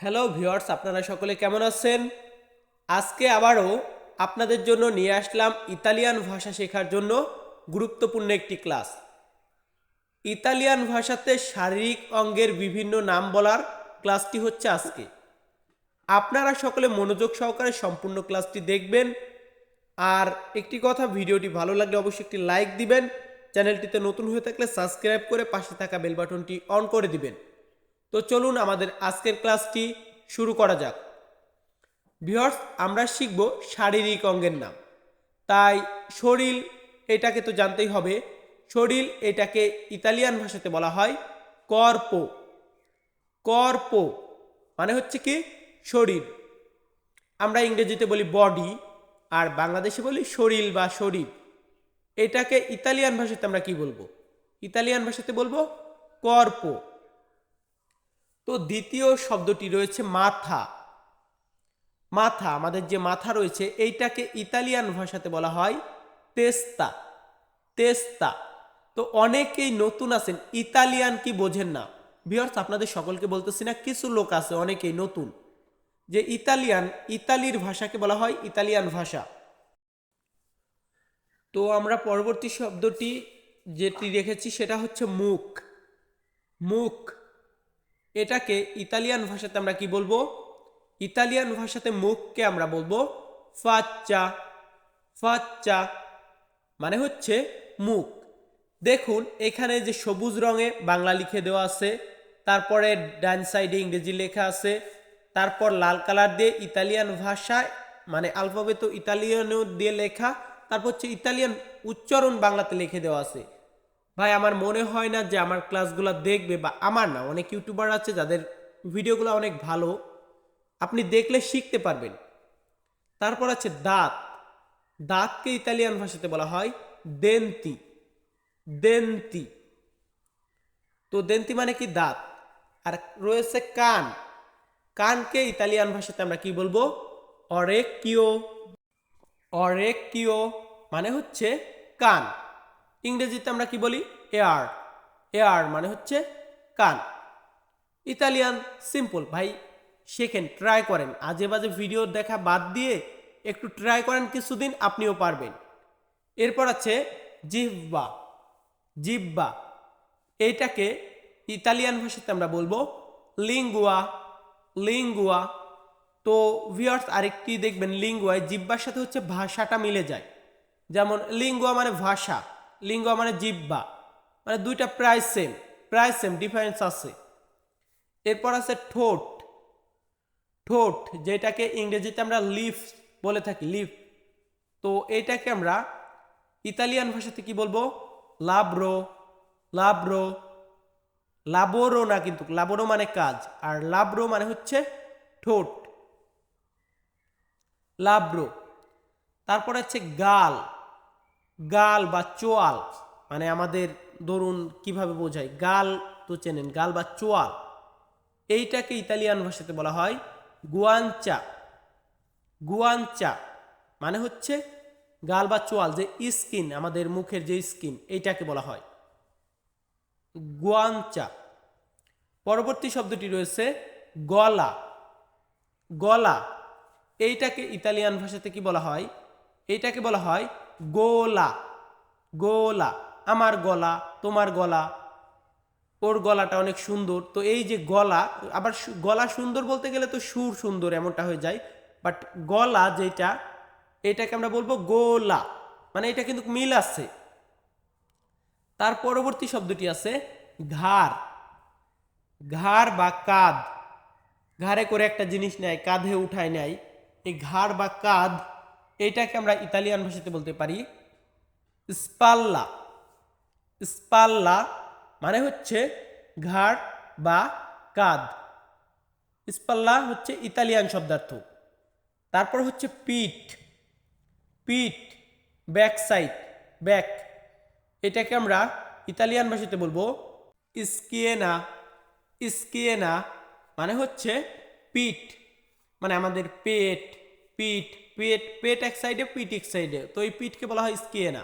Hello viewers আপনারা সকলে কেমন আছেন? আজকে আবারও আপনাদের জন্য নিয়ে আসলাম ইতালিয়ান ভাষা শেখার জন্য গুরুত্বপূর্ণ একটি ক্লাস। ইতালিয়ান ভাষাতে শারীরিক অঙ্গের বিভিন্ন নাম বলার ক্লাসটি হচ্ছে আজকে। আপনারা সকলে মনোযোগ সহকারে সম্পূর্ণ ক্লাসটি দেখবেন। আর একটি কথা, ভিডিওটি ভালো লাগলে অবশ্যই একটি লাইক দিবেন। চ্যানেলটিতে নতুন হয়ে থাকলে সাবস্ক্রাইব করে পাশে থাকা বেল বাটনটি অন করে দিবেন। তো চলুন আমাদের আজকের ক্লাসটি শুরু করা যাক। ভিউয়ার্স, আমরা শিখব শারীরিক অঙ্গের নাম। তাই শরীর এটাকে তো জানতেই হবে, শরীর এটাকে ইতালিয়ান ভাষাতে বলা হয় কর্পো। কর্পো মানে হচ্ছে কি? শরীর। আমরা ইংরেজিতে বলি বডি আর বাংলাদেশে বলি শরীর বা শরীর। এটাকে ইতালিয়ান ভাষাতে আমরা কি বলব? ইতালিয়ান ভাষাতে বলব কর্পো। তো দ্বিতীয় শব্দটি রয়েছে মাথা। মাথা, আমাদের যে মাথা রয়েছে, এইটাকে ইতালিয়ান ভাষাতে বলা হয় তেস্তা। তেস্তা। তো অনেকেই নতুন আছেন, ইতালিয়ান কি বোঝেন না। ভিওর্স আপনাদের সকলকে বলতেছি না, কিছু লোক আছে, অনেকেই নতুন। যে ইতালিয়ান, ইতালির ভাষাকে বলা হয় ইতালিয়ান ভাষা। তো আমরা পরবর্তী শব্দটি যেটি রেখেছি, সেটা হচ্ছে মুখ। মুখ। এটাকে ইতালিয়ান ভাষাতে আমরা কি বলব? ইতালিয়ান ভাষাতে মুখকে আমরা বলব ফাচ্চা ফাচ্চা মানে হচ্ছে মুখ। দেখুন, এখানে যে সবুজ রঙে বাংলা লিখে দেওয়া আছে, তারপরে ডান সাইডে ইংরেজি লেখা আছে, তারপর লাল কালার দিয়ে ইতালিয়ান ভাষায় মানে আলফাবেত ইতালিয়ানও দিয়ে লেখা, তারপর হচ্ছে ইতালিয়ান উচ্চারণ বাংলাতে লিখে দেওয়া আছে। ভাই, আমার মনে হয় না যে আমার ক্লাসগুলো দেখবে বা আমার না, অনেক ইউটিউবার আছে যাদের ভিডিওগুলো অনেক ভালো। আপনি দেখলে শিখতে পারবেন। তারপর আছে দাঁত। দাঁতকে ইতালিয়ান ভাষাতে বলা হয় দেন্তি। দেন্তি। তো দেন্তি মানে কি? দাঁত। আর রয়েছে কান। কানকে ইতালিয়ান ভাষাতে আমরা কি বলব? অরেকিও অরেকিও মানে হচ্ছে কান। ইংরেজিতে আমরা কি বলি? এয়ার। এয়ার মানে হচ্ছে কান। Italian simple. ভাই, শেখেন ট্রাই করেন। আজে বাজে ভিডিও দেখা বাদ দিয়ে একটু ট্রাই করেন কিছুদিন, আপনিও পারবেন। এরপর আছে জিহ্বা। জিহ্বা। এইটাকে ইতালিয়ান ভাষাতে আমরা বলব লিঙ্গুয়া। লিঙ্গুয়া। তো ভিওর্স আরেকটি দেখবেন, লিঙ্গুয়ায় জিব্বার সাথে হচ্ছে ভাষাটা মিলে যায়। যেমন লিঙ্গুয়া মানে ভাষা। লিঙ্গুয়া মানে জিব্বা মানে দুইটা প্রায় সেম প্রায় সেম ডিফারেন্স আছে। এরপর আছে ঠোঁট। ঠোঁট, যেটাকে ইংরেজিতে আমরা লিফ বলে থাকি, লিফ। তো এইটাকে আমরা ইতালিয়ান ভাষাতে কি বলব? লাব্রো লাব্রো, লাবোরো না কিন্তু, লাবোরো মানে কাজ, আর লাব্রো মানে হচ্ছে ঠোঁট। লাব্রো। তারপর হচ্ছে গাল। গাল বা চোয়াল মানে আমাদের ধরুন কীভাবে বোঝায়? গাল তো চেনেন, গাল বা চোয়াল। এইটাকে ইতালিয়ান ভাষাতে বলা হয় গুয়াঞ্চা। গুয়াঞ্চা মানে হচ্ছে গাল বা চোয়াল, যে স্কিন, আমাদের মুখের যে স্কিন, এইটাকে বলা হয়। গুয়াঞ্চা। পরবর্তী শব্দটি রয়েছে গলা। গলা, এইটাকে ইতালিয়ান ভাষাতে কি বলা হয়? এইটাকে বলা হয় গোলা গোলা, আমার গলা, তোমার গলা, ওর গলাটা অনেক সুন্দর। তো এই যে গলা, আবার গলা সুন্দর বলতে গেলে তো সুর সুন্দর এমনটা হয়ে যায় বাট গলা যেটা, এটাকে আমরা বলব গোলা মানে এটা কিন্তু মিল আছে। তার পরবর্তী শব্দটি আছে ঘাড়। ঘাড় বা কাঁধ। ঘাড়ে করে একটা জিনিস নেয়, কাঁধে উঠায় নেয়। এই ঘাড় বা কাঁধ এইটাকে আমরা ইতালিয়ান ভাষাতে বলতে পারি স্পাল্লা। স্পাল্লা মানে হচ্ছে ঘাড় বা কাঁধ। স্পাল্লা হচ্ছে ইতালিয়ান শব্দার্থ। তারপর হচ্ছে পিঠ। পিঠ ব্যাক সাইড ব্যাক। এটাকে আমরা ইতালিয়ান ভাষাতে বলব স্কিয়েনা। স্কিয়েনা মানে হচ্ছে পিঠ মানে আমাদের পেট। পিঠ, পেট পেট এক সাইডে পিঠ এক সাইডে তো এই পিঠকে বলা হয় স্কিয়েনা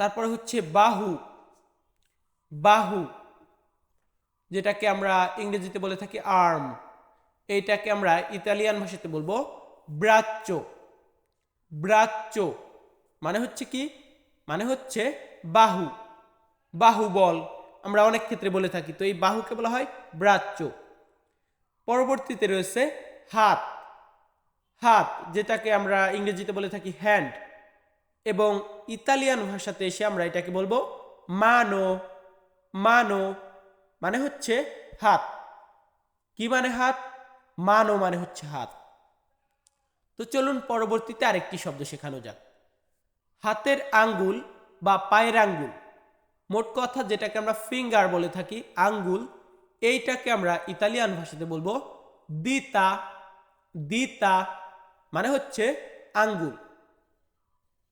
তারপরে হচ্ছে বাহু। বাহু, যেটাকে আমরা ইংরেজিতে বলে থাকি আর্ম এইটাকে আমরা ইতালিয়ান ভাষাতে বলব ব্রাচ্য ব্রাচ্য মানে হচ্ছে কি? মানে হচ্ছে বাহু। বাহুবল আমরা অনেক ক্ষেত্রে বলে থাকি। তো এই বাহুকে বলা হয় ব্রাচ্য পরবর্তীতে রয়েছে হাত। হাত, যেটাকে আমরা ইংরেজিতে বলে থাকি হ্যান্ড এবং ইতালিয়ান ভাষাতে এসে আমরা এটাকে বলব মানো মানো মানে হচ্ছে হাত। কি মানে হাত? মানো মানে হচ্ছে হাত। তো চলুন পরবর্তীতে আরেকটি শব্দ শেখানো যাক। হাতের আঙ্গুল বা পায়ের আঙ্গুল, মোট কথা যেটাকে আমরা ফিঙ্গার বলে থাকি, আঙ্গুল, এইটাকে আমরা ইতালিয়ান ভাষাতে বলব দিতা দিতা মানে হচ্ছে আঙ্গুল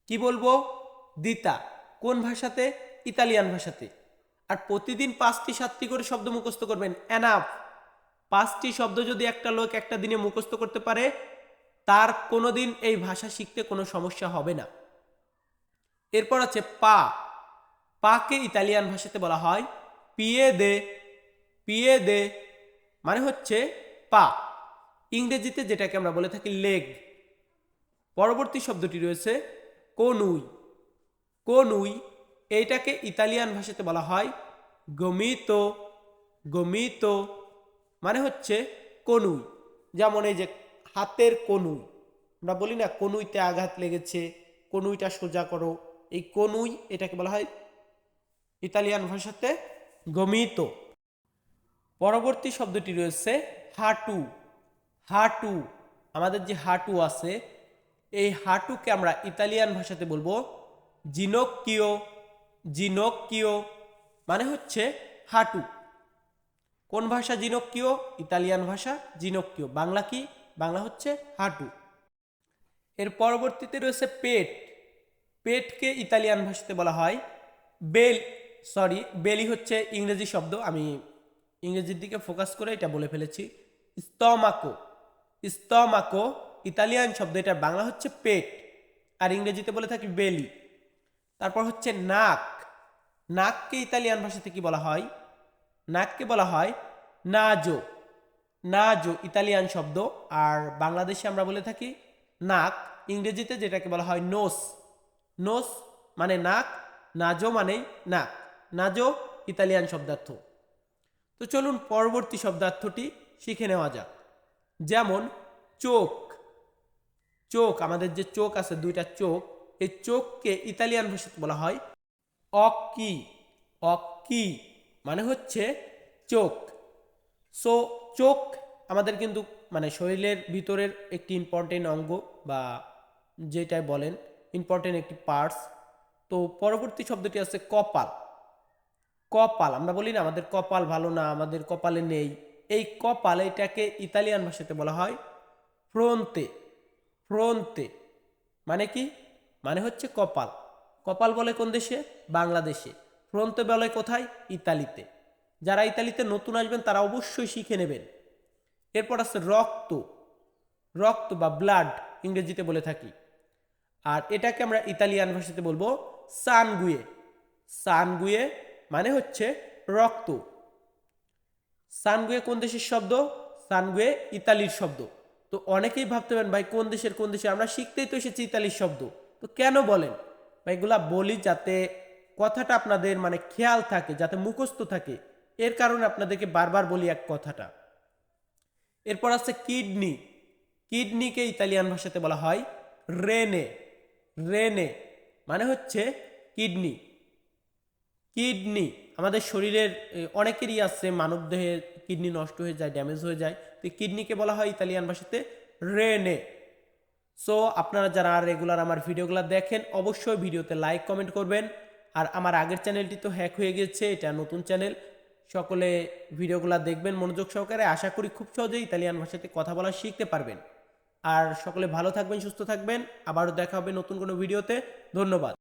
কি বলব? দিতা কোন ভাষাতে? ইতালিয়ান ভাষাতে। আর প্রতিদিন পাঁচটি, সাতটি করে শব্দ মুখস্থ করবেন। এনাফ। পাঁচটি শব্দ যদি একটা লোক একটা দিনে মুখস্থ করতে পারে, তার কোনো দিন এই ভাষা শিখতে কোনো সমস্যা হবে না। এরপর আছে পা। পাকে ইতালিয়ান ভাষাতে বলা হয় পিয়ে দে পিয়ে দে মানে হচ্ছে পা। ইংরেজিতে যেটাকে আমরা বলে থাকি লেগ। পরবর্তী শব্দটি রয়েছে কনুই। কনুই এইটাকে ইতালিয়ান ভাষাতে বলা হয় গমিত। গমিত মানে হচ্ছে কনুই। যেমন এই যে হাতের কনুই। আমরা বলি না কনুইতে আঘাত লেগেছে, কনুইটা সোজা করো। এই কনুই এটাকে বলা হয় ইতালিয়ান ভাষাতে গমিত। পরবর্তী শব্দটি রয়েছে হাঁটু। হাঁটু, আমাদের যে হাঁটু আছে এই হাঁটুকে আমরা ইতালিয়ান ভাষাতে বলব জিনোকিও জিনোকিও মানে হচ্ছে হাঁটু। কোন ভাষা জিনোকিও ইতালিয়ান ভাষা জিনোকিও বাংলা কি? বাংলা হচ্ছে হাঁটু। এর পরবর্তীতে রয়েছে পেট। পেটকে ইতালিয়ান ভাষাতে বলা হয় বেল সরি বেলি হচ্ছে ইংরেজি শব্দ। আমি ইংরেজির দিকে ফোকাস করে এটা বলে ফেলেছি। স্তমাকো। স্তমাকো ইতালিয়ান শব্দ, এটা বাংলা হচ্ছে পেট, আর ইংরেজিতে বলে থাকি বেলি। তারপর হচ্ছে নাক। নাককে ইতালিয়ান ভাষাতে কি বলা হয়? নাককে বলা হয় নাজো। নাজো, ইতালিয়ান শব্দ, আর বাংলাদেশে আমরা বলে থাকি নাক। ইংরেজিতে যেটাকে বলা হয় নোস। নোস মানে নাক, নাজো মানে নাক। নাজো, ইতালিয়ান শব্দার্থ। তো চলুন পরবর্তী শব্দার্থটি শিখে নেওয়া যাক। যেমন চোখ। চোখ, আমাদের যে চোখ আছে, দুইটা চোখ, এই চোখকে ইতালিয়ান ভাষাতে বলা হয় অক্কি। অক্কি মানে হচ্ছে চোখ। সো, চোখ আমাদের কিন্তু মানে শরীরের ভিতরের একটি ইম্পর্টেন্ট অঙ্গ বা যেটাই বলেন ইম্পর্টেন্ট একটি পার্টস তো পরবর্তী শব্দটি আছে কপাল। কপাল, আমরা বলি না, আমাদের কপাল ভালো না, আমাদের কপালে নেই। এই কপাল, এটাকে ইতালিয়ান ভাষাতে বলা হয় ফ্রন্তে। ফ্রন্তে মানে কি? মানে হচ্ছে কপাল। কপাল বলে কোন দেশে? বাংলাদেশে। ফ্রন্তে বলে কোথায়? ইতালিতে। যারা ইতালিতে নতুন আসবেন, তারা অবশ্যই শিখে নেবেন। এরপর আছে রক্ত। রক্ত বা ব্লাড ইংরেজিতে বলে থাকি। আর এটাকে আমরা ইতালিয়ান ভাষাতে বলব সানগুয়ে সানগুয়ে মানে হচ্ছে রক্ত। সানগুয়ে কোন দেশের শব্দ? সানগুয়ে ইতালির শব্দ। তো অনেকেই ভাবতে পারেন, ভাই, কোন দেশের, কোন দেশে আমরা শিখতেই তো এসেছি ইতালির শব্দ। তো কেন বলেন? ভাই, এগুলা বলি যাতে কথাটা আপনাদের মানে খেয়াল থাকে, যাতে মুখস্থ থাকে। এর কারণে আপনাদেরকে বারবার বলি এক কথাটা। এরপর আছে কিডনি। কিডনিকে ইতালিয়ান ভাষাতে বলা হয় রেনে। রেনে মানে হচ্ছে কিডনি। কিডনি। আমাদের শরীরের অনেকেরই আছে মানব দেহে কিডনি নষ্ট হয়ে যায় ড্যামেজ হয়ে যায়। তো কিডনিকে বলা হয় ইতালিয়ান ভাষাতে রেনে। সো আপনারা যারা রেগুলার আমার ভিডিওগুলো দেখেন, অবশ্যই ভিডিওতে লাইক কমেন্ট করবেন। আর আমার আগের চ্যানেলটি তো হ্যাক হয়ে গেছে, এটা নতুন চ্যানেল সকলে ভিডিওগুলো দেখবেন মনোযোগ সহকারে। আশা করি খুব সহজেই ইতালিয়ান ভাষাতে কথা বলা শিখতে পারবেন। আর সকলে ভালো থাকবেন, সুস্থ থাকবেন। আবারও দেখা হবে নতুন কোনো ভিডিওতে। ধন্যবাদ।